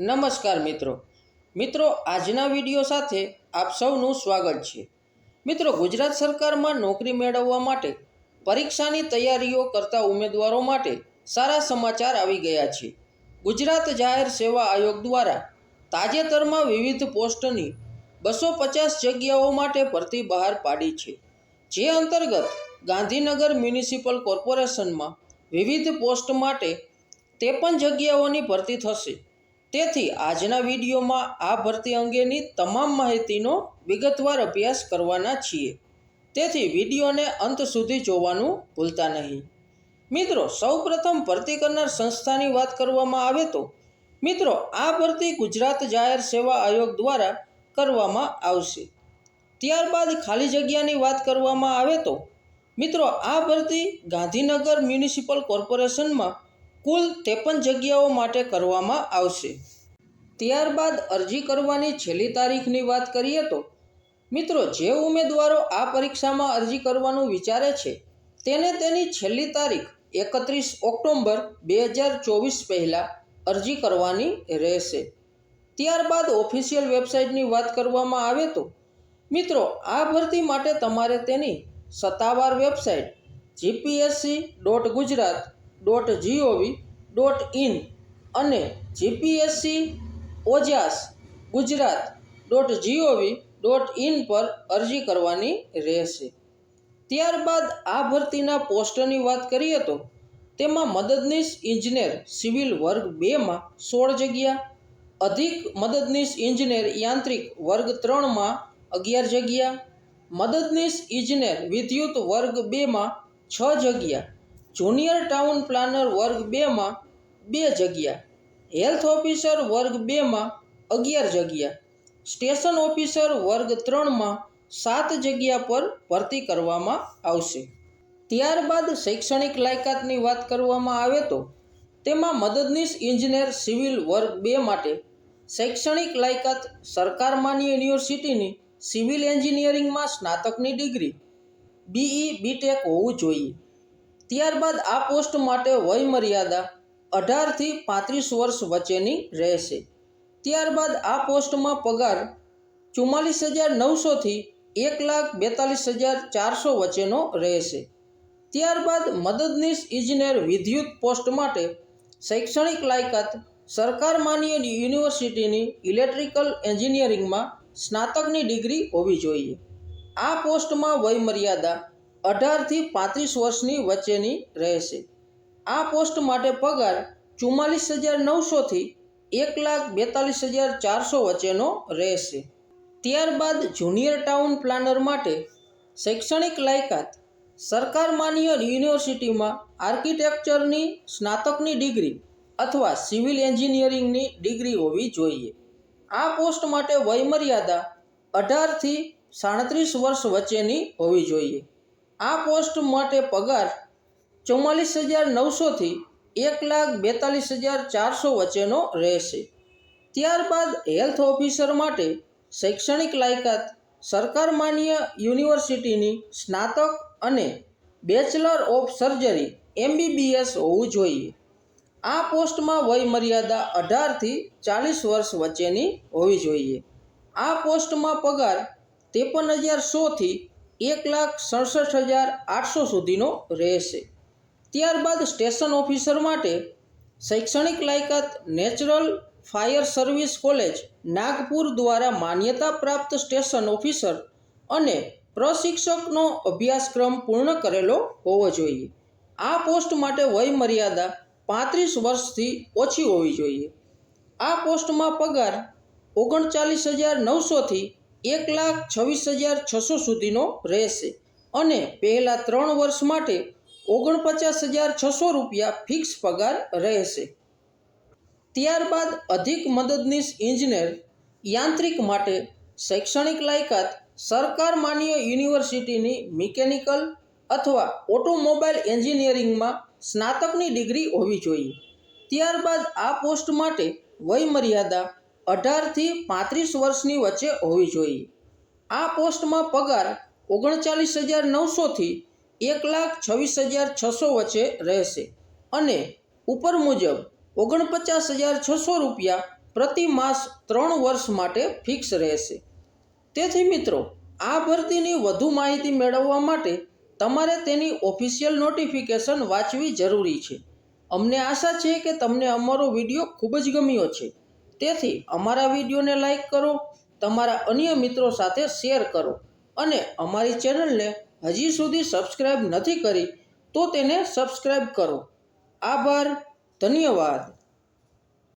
નમસ્કાર મિત્રો. મિત્રો, આજના વીડિયો સાથે આપ સૌનું સ્વાગત છે. મિત્રો, ગુજરાત સરકારમાં નોકરી મેળવવા માટે, પરીક્ષાની તૈયારીઓ કરતા ઉમેદવારો માટે સારા સમાચાર આવી ગયા છે. ગુજરાત જાહેર સેવા આયોગ દ્વારા તાજેતરમાં વિવિધ પોસ્ટની બસો પચાસ જગ્યાઓ માટે ભરતી બહાર પાડી છે. જે અંતર્ગત ગાંધીનગર મ્યુનિસિપલ કોર્પોરેશનમાં વિવિધ પોસ્ટ માટે ત્રેપન જગ્યાઓની ભરતી થશે. તેથી આજના વિડીયોમાં આ ભરતી અંગેની તમામ માહિતીનો વિગતવાર અભ્યાસ કરવાના છીએ. તેથી વિડીયોને અંત સુધી જોવાનું ભૂલતા નહીં. મિત્રો, સૌપ્રથમ ભરતી કરનાર સંસ્થાની વાત કરવામાં આવે તો, મિત્રો, આ ભરતી ગુજરાત જાહેર સેવા આયોગ દ્વારા કરવામાં આવશે. ત્યારબાદ ખાલી જગ્યાની વાત કરવામાં આવે તો, મિત્રો, આ ભરતી ગાંધીનગર મ્યુનિસિપલ કોર્પોરેશનમાં કુલ ત્રેપન જગ્યાઓ માટે કરવામાં આવશે. ત્યારબાદ અરજી કરવાની છેલ્લી તારીખની વાત કરીએ તો, મિત્રો, જે ઉમેદવારો આ પરીક્ષામાં અરજી કરવાનું વિચારે છે, તેને તેની છેલ્લી તારીખ એકત્રીસ ઓક્ટોબર બે હજાર ચોવીસ પહેલાં અરજી કરવાની રહેશે. ત્યારબાદ ઓફિશિયલ વેબસાઇટની વાત કરવામાં આવે તો, મિત્રો, આ ભરતી માટે તમારે તેની સત્તાવાર website GPSC dot Gujarat dot GOV dot in અને GPSC OJAS Gujarat dot GOV dot in પર અરજી કરવાની રહેશે. ત્યારબાદ આ ભરતીના પોસ્ટની વાત કરીએ તો તેમાં મદદનીશ ઇજનેર સિવિલ વર્ગ બેમાં સોળ જગ્યા, અધિક મદદનીશ ઇજનેર યાંત્રિક વર્ગ ત્રણમાં અગિયાર જગ્યા, મદદનીશ ઇજનેર વિદ્યુત વર્ગ બેમાં છ જગ્યા જુનિયર ટાઉન પ્લાનર વર્ગ બેમાં બે જગ્યા. હેલ્થ ઓફિસર વર્ગ બેમાં અગિયાર જગ્યા. સ્ટેશન ઓફિસર વર્ગ ત્રણમાં સાત જગ્યા પર ભરતી કરવામાં આવશે. ત્યારબાદ શૈક્ષણિક લાયકાતની વાત કરવામાં આવે તો તેમાં મદદનીશ ઇજનેર સિવિલ વર્ગ બે માટે શૈક્ષણિક લાયકાત સરકાર માન્ય યુનિવર્સિટીની સિવિલ એન્જિનિયરિંગમાં સ્નાતકની ડિગ્રી બીઈ બીટેક હોવું જોઈએ. ત્યારબાદ આ પોસ્ટ માટે વય મર્યાદા અઢારથી પાંત્રીસ વર્ષ વચ્ચેની રહેશે. ત્યારબાદ આ પોસ્ટમાં પગાર ચુમ્માલીસ હજાર નવસોથી એક લાખ બેતાલીસ હજાર ચારસો વચ્ચેનો રહેશે. ત્યારબાદ મદદનીશ ઇજનેર વિદ્યુત પોસ્ટ માટે શૈક્ષણિક લાયકાત સરકાર માન્ય યુનિવર્સિટીની ઇલેક્ટ્રિકલ એન્જિનિયરિંગમાં સ્નાતકની ડિગ્રી હોવી જોઈએ. આ પોસ્ટમાં વય મર્યાદા અઢારથી પાંત્રીસ વર્ષની વચ્ચેની રહેશે. આ પોસ્ટ માટે પગાર ચુમ્માલીસ હજાર નવસોથી એક લાખ બેતાલીસ હજાર ચારસો વચ્ચેનો રહેશે. ત્યારબાદ જુનિયર ટાઉન પ્લાનર માટે શૈક્ષણિક લાયકાત સરકાર માન્ય યુનિવર્સિટીમાં આર્કિટેક્ચરની સ્નાતકની ડિગ્રી અથવા સિવિલ એન્જિનિયરિંગની ડિગ્રી હોવી જોઈએ. આ પોસ્ટ માટે વયમર્યાદા અઢારથી સાડત્રીસ વર્ષ વચ્ચેની હોવી જોઈએ. આ પોસ્ટ માટે પગાર ચુમ્માલીસ હજાર નવસોથી એક લાખ બેતાલીસ હજાર ચારસો વચ્ચેનો રહેશે. ત્યારબાદ હેલ્થ ઓફિસર માટે શૈક્ષણિક લાયકાત, સરકાર માન્ય યુનિવર્સિટીની સ્નાતક અને બેચલર ઓફ સર્જરી એમબીબીએસ હોવું જોઈએ. આ પોસ્ટમાં વય મર્યાદા અઢારથી ચાલીસ વર્ષ વચ્ચેની હોવી જોઈએ. આ પોસ્ટમાં પગાર ત્રેપન હજાર સોથી એક લાખ સડસઠ હજાર આઠસો સુધીનો રહેશે. ત્યારબાદ સ્ટેશન ઓફિસર માટે શૈક્ષણિક લાયકાત, natural fire service college, Nagpur દ્વારા માન્યતા પ્રાપ્ત સ્ટેશન ઓફિસર અને પ્રશિક્ષકનો અભ્યાસક્રમ પૂર્ણ કરેલો હોવો જોઈએ. આ પોસ્ટ માટે વય મર્યાદા પાંત્રીસ વર્ષથી ઓછી હોવી જોઈએ. આ પોસ્ટમાં પગાર ઓગણચાલીસ હજાર નવસોથી એક લાખ છવ્વીસ હજાર છસો સુધીનો રહેશે અને પહેલાં ત્રણ વર્ષ માટે ઓગણપચાસ હજાર છસો રૂપિયા ફિક્સ પગાર રહેશે. ત્યારબાદ અધિક મદદનીશ ઇજનેર યાંત્રિક માટે શૈક્ષણિક લાયકાત સરકાર માન્ય યુનિવર્સિટીની મિકેનિકલ અથવા ઓટોમોબાઈલ એન્જિનિયરિંગમાં સ્નાતકની ડિગ્રી હોવી જોઈએ. ત્યારબાદ આ પોસ્ટ માટે વય મર્યાદા અઢારથી પાંત્રીસ વર્ષની વચ્ચે હોવી જોઈએ. આ પોસ્ટમાં પગાર ઓગણચાલીસ હજાર નવસોથી એક લાખ છવ્વીસ હજાર છસો વચ્ચે રહેશે અને ઉપર મુજબ ઓગણપચાસ હજાર છસો રૂપિયા પ્રતિ માસ ત્રણ વર્ષ માટે ફિક્સ રહેશે. તેથી મિત્રો, આ ભરતીની વધુ માહિતી મેળવવા માટે તમારે તેની ઓફિશિયલ નોટિફિકેશન વાંચવી જરૂરી છે. અમને આશા છે કે તમને અમારો વીડિયો ખૂબ જ ગમ્યો છે. તેથી અમારા વિડીયોને લાઇક કરો, તમારા અન્ય મિત્રો સાથે શેર કરો અને અમારી ચેનલને હજી સુધી સબસ્ક્રાઈબ નથી કરી તો તેને સબસ્ક્રાઈબ કરો. આભાર, ધન્યવાદ.